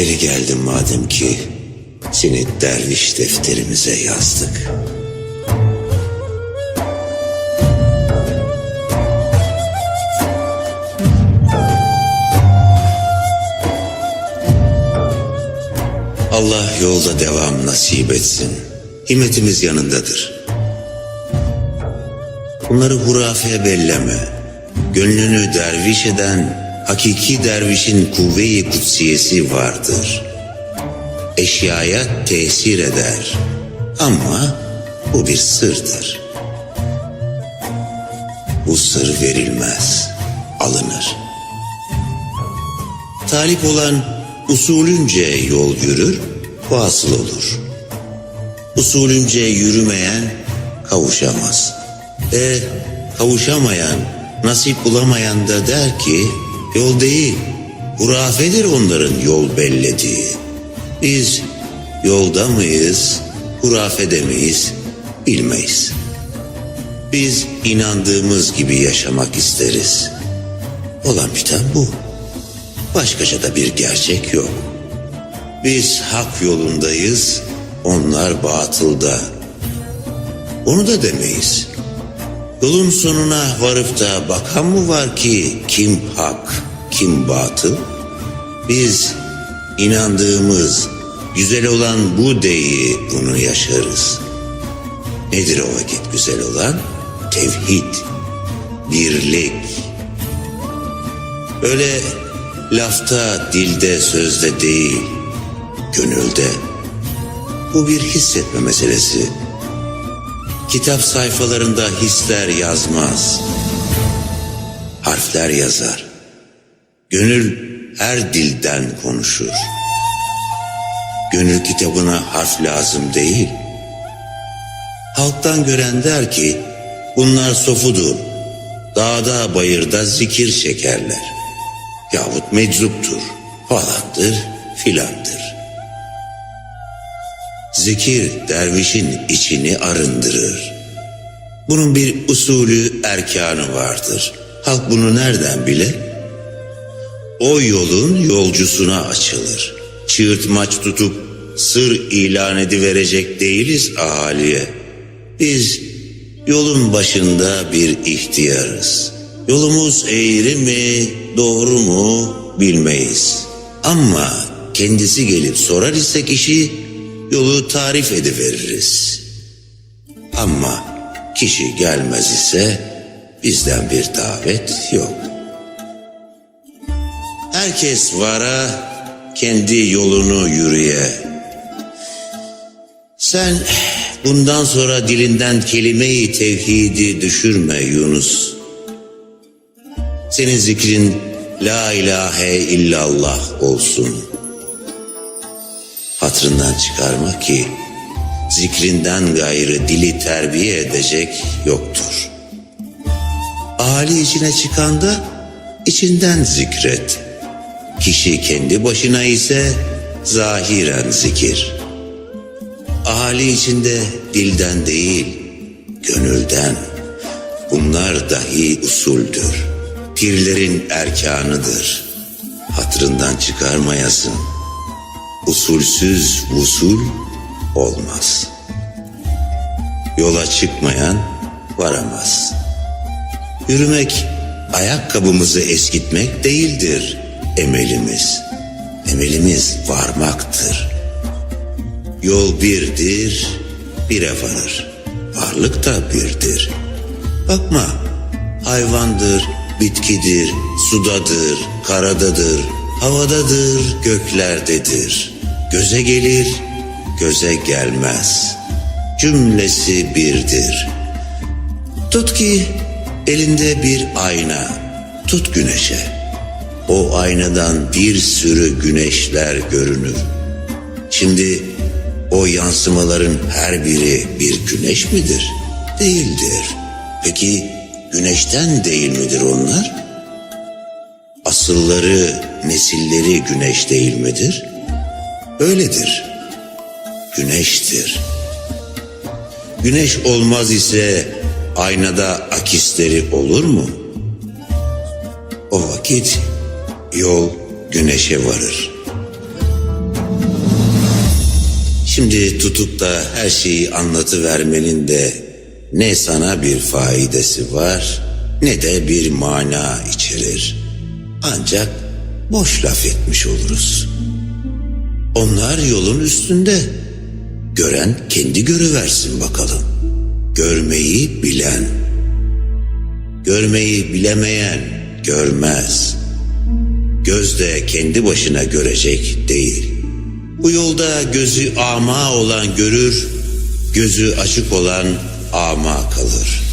Geri geldim madem ki seni derviş defterimize yazdık. Allah yolda devam nasip etsin. Himmetimiz yanındadır. Bunları hurafe belleme. Gönlünü derviş eden hakiki dervişin kuvve-i kutsiyesi vardır. Eşyaya tesir eder. Ama bu bir sırdır. Bu sır verilmez, alınır. Talip olan usulünce yol yürür, vasıl olur. Usulünce yürümeyen kavuşamaz. E kavuşamayan, nasip bulamayan da der ki yol değil, hurafedir onların yol bellediği. Biz yolda mıyız, hurafede miyiz bilmeyiz. Biz inandığımız gibi yaşamak isteriz. Olan biten bu. Başkaca da bir gerçek yok. Biz hak yolundayız, onlar batılda. Onu da demeyiz. Yolun sonuna varıp da bakan mı var ki kim hak, kim batıl? Biz inandığımız güzel olan bu deyi bunu yaşarız. Nedir o vakit güzel olan? Tevhid, birlik. Öyle lafta, dilde, sözde değil, gönülde. Bu bir hissetme meselesi. Kitap sayfalarında hisler yazmaz. Harfler yazar. Gönül her dilden konuşur. Gönül kitabına harf lazım değil. Halktan gören der ki bunlar sofudur. Dağda bayırda zikir çekerler. Yahut meczuptur falandır filandır. Zikir dervişin içini arındırır. Bunun bir usulü erkanı vardır. Halk bunu nereden bilir? O yolun yolcusuna açılır. Çığırtmaç tutup sır ilan ediverecek değiliz ahaliye. Biz yolun başında bir ihtiyarız. Yolumuz eğri mi, doğru mu bilmeyiz. Ama kendisi gelip sorar ise kişi yolu tarif ediveririz. Ama kişi gelmez ise bizden bir davet yok. Herkes vara kendi yolunu yürüye. Sen bundan sonra dilinden kelime-i tevhidi düşürme Yunus. Senin zikrin la ilahe illallah olsun. Hatrından çıkarma ki zikrinden gayrı dili terbiye edecek yoktur. Ahali içine çıkan da içinden zikret. Kişi kendi başına ise zahiren zikir. Ahali içinde dilden değil, gönülden. Bunlar dahi usuldür. Pirlerin erkanıdır. Hatırından çıkarmayasın. Usulsüz vusul olmaz. Yola çıkmayan varamaz. Yürümek ayakkabımızı eskitmek değildir emelimiz. Emelimiz varmaktır. Yol birdir, bire varır. Varlık da birdir. Bakma, hayvandır, bitkidir, sudadır, karadadır, havadadır, göklerdedir. Göze gelir, göze gelmez. Cümlesi birdir. Tut ki elinde bir ayna, tut güneşe. O aynadan bir sürü güneşler görünür. Şimdi o yansımaların her biri bir güneş midir? Değildir. Peki güneşten değil midir onlar? Asılları, nesilleri güneş değil midir? Öyledir. Güneştir. Güneş olmaz ise aynada akisleri olur mu? O vakit yol güneşe varır. Şimdi tutup da her şeyi anlatıvermenin de ne sana bir faidesi var ne de bir mana içerir. Ancak boş laf etmiş oluruz. Onlar yolun üstünde. Gören kendi görüversin bakalım. Görmeyi bilen. Görmeyi bilemeyen görmez. Gözde kendi başına görecek değil. Bu yolda gözü ama olan görür, gözü açık olan ama kalır.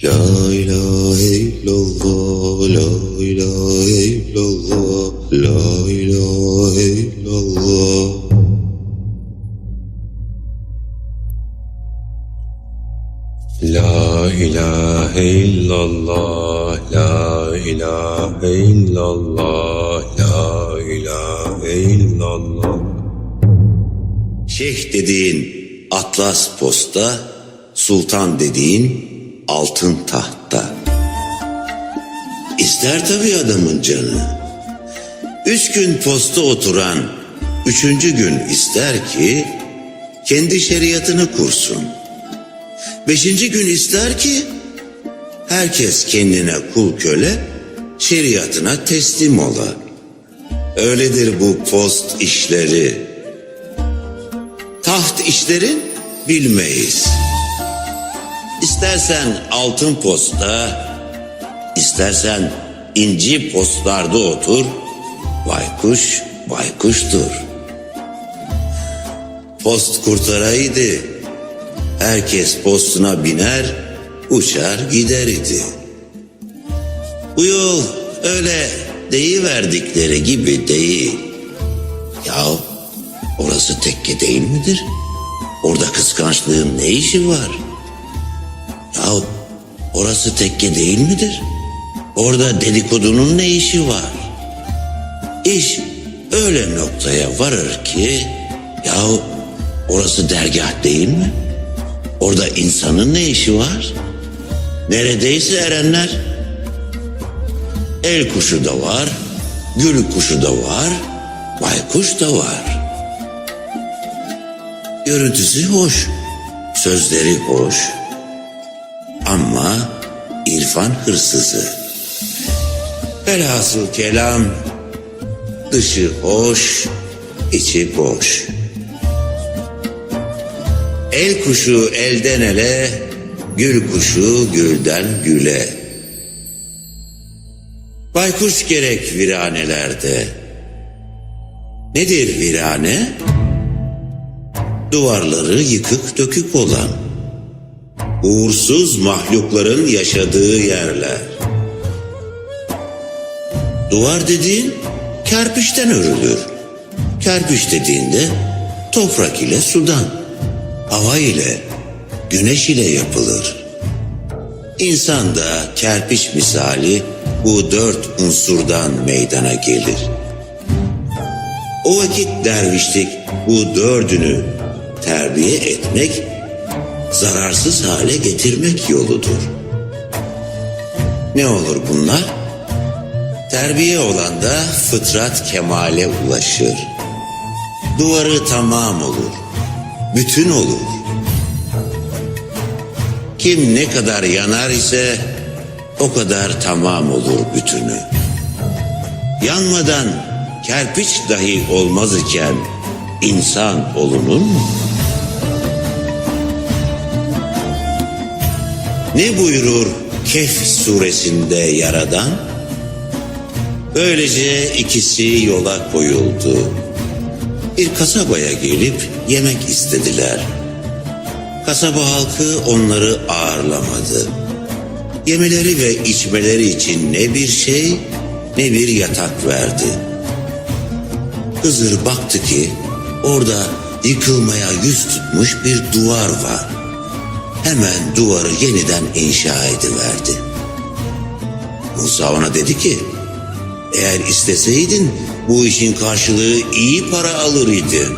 La ilahe illallah, la ilahe illallah, la ilahe illallah. La ilahe illallah, la ilahe illallah, la ilahe illallah. Şeyh dediğin atlas posta, sultan dediğin altın tahtta. İster tabii adamın canı. Üç gün posta oturan, üçüncü gün ister ki kendi şeriatını kursun. Beşinci gün ister ki herkes kendine kul köle, şeriatına teslim ola. Öyledir bu post işleri. Taht işlerin bilmeyiz. İstersen altın posta, istersen inci postlarda otur, baykuş baykuştur. Post kurtaraydı, herkes postuna biner, uçar gider idi. Bu yol öyle deyiverdikleri gibi değil. Yahu orası tekke değil midir? Orada kıskançlığın ne işi var? Yahu orası tekke değil midir? Orada dedikodunun ne işi var? İş öyle noktaya varır ki yahu orası dergah değil mi? Orada insanın ne işi var? Neredeyse erenler el kuşu da var, gül kuşu da var, baykuş da var. Görüntüsü hoş, sözleri hoş. İrfan hırsızı. Velhasıl kelam, dışı hoş, içi boş. El kuşu elden ele, gül kuşu gülden güle. Baykuş gerek viranelerde. Nedir virane? Duvarları yıkık dökük olan, uğursuz mahlukların yaşadığı yerler. Duvar dediğin kerpiçten örülür. Kerpiç dediğinde toprak ile sudan, hava ile, güneş ile yapılır. İnsan da kerpiç misali bu dört unsurdan meydana gelir. O vakit dervişlik bu dördünü terbiye etmek, zararsız hale getirmek yoludur. Ne olur bunlar? Terbiye olan da fıtrat kemale ulaşır. Duvarı tamam olur, bütün olur. Kim ne kadar yanar ise o kadar tamam olur bütünü. Yanmadan kerpiç dahi olmaz iken insan olunur mu? Ne buyurur Kehf suresinde yaradan? Böylece ikisi yola koyuldu. Bir kasabaya gelip yemek istediler. Kasaba halkı onları ağırlamadı. Yemeleri ve içmeleri için ne bir şey ne bir yatak verdi. Hızır baktı ki orada yıkılmaya yüz tutmuş bir duvar var. Hemen duvarı yeniden inşa ediverdi. Musa ona dedi ki, eğer isteseydin bu işin karşılığı iyi para alır idin.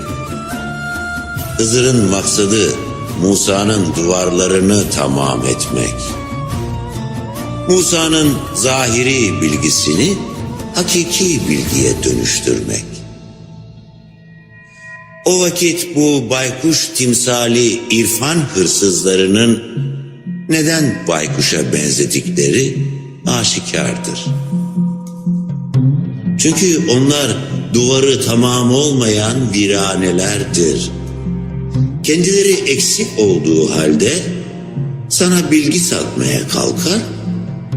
Hızır'ın maksadı Musa'nın duvarlarını tamam etmek. Musa'nın zahiri bilgisini hakiki bilgiye dönüştürmek. O vakit bu baykuş timsali irfan hırsızlarının neden baykuşa benzedikleri aşikardır. Çünkü onlar duvarı tamam olmayan viranelerdir. Kendileri eksik olduğu halde sana bilgi satmaya kalkar,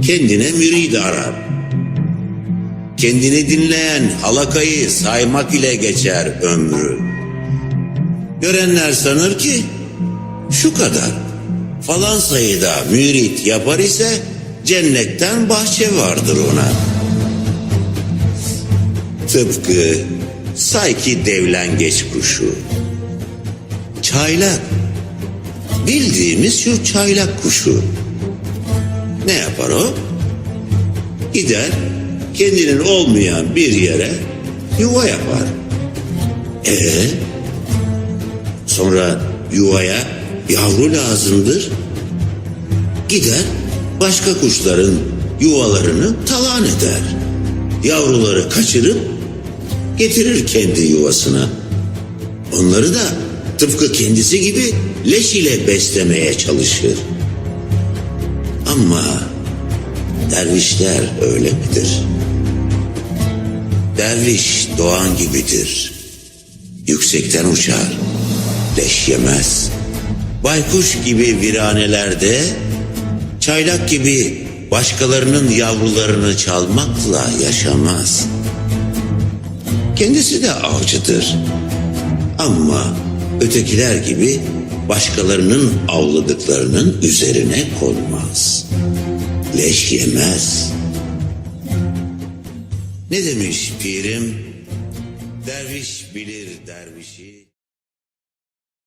kendine mürid arar. Kendini dinleyen halakayı saymak ile geçer ömrü. Görenler sanır ki şu kadar falan sayıda mürit yapar ise cennetten bahçe vardır ona. Tıpkı sayki devlengeç kuşu. Çaylak. Bildiğimiz şu çaylak kuşu. Ne yapar o? Gider kendinin olmayan bir yere yuva yapar. Ee, sonra yuvaya yavru lazımdır. Gider başka kuşların yuvalarını talan eder. Yavruları kaçırıp getirir kendi yuvasına. Onları da tıpkı kendisi gibi leş ile beslemeye çalışır. Ama dervişler öyle midir? Derviş doğan gibidir. Yüksekten uçar, leş yemez. Baykuş gibi viranelerde, çaylak gibi başkalarının yavrularını çalmakla yaşamaz. Kendisi de avcıdır. Ama ötekiler gibi başkalarının avladıklarının üzerine konmaz. Leş yemez. Ne demiş pirim? Derviş bilir dervişi.